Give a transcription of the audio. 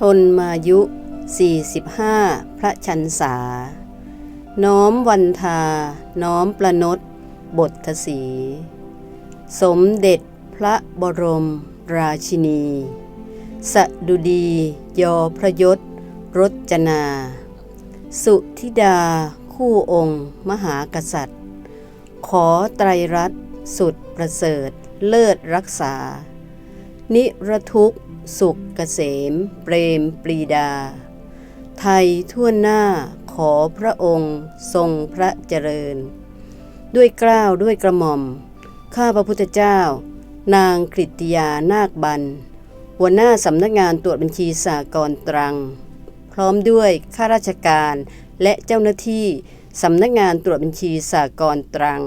ชนมายุ 45 พระชันษา น้อมวันทา น้อมประนดบททศีสมเด็จพระบรมราชินี สดุดียอพระยศรจนา สุธิดาคู่องค์ มหากษัตริย์ ขอไตรรัตน์สุดประเสริฐเลิศรักษา นิรทุกข์ สุขเกษม เปรมปรีดา ไทยทั่วหน้าขอพระองค์ทรงพระเจริญ ด้วยเกล้าวด้วยกระหม่อม ข้าพระพุทธเจ้า นางกฤติยานาคบัน หัวหน้าสำนักงานตรวจบัญชีสากรตรัง พร้อมด้วยข้าราชการและเจ้าหน้าที่สำนักงานตรวจบัญชีสากรตรัง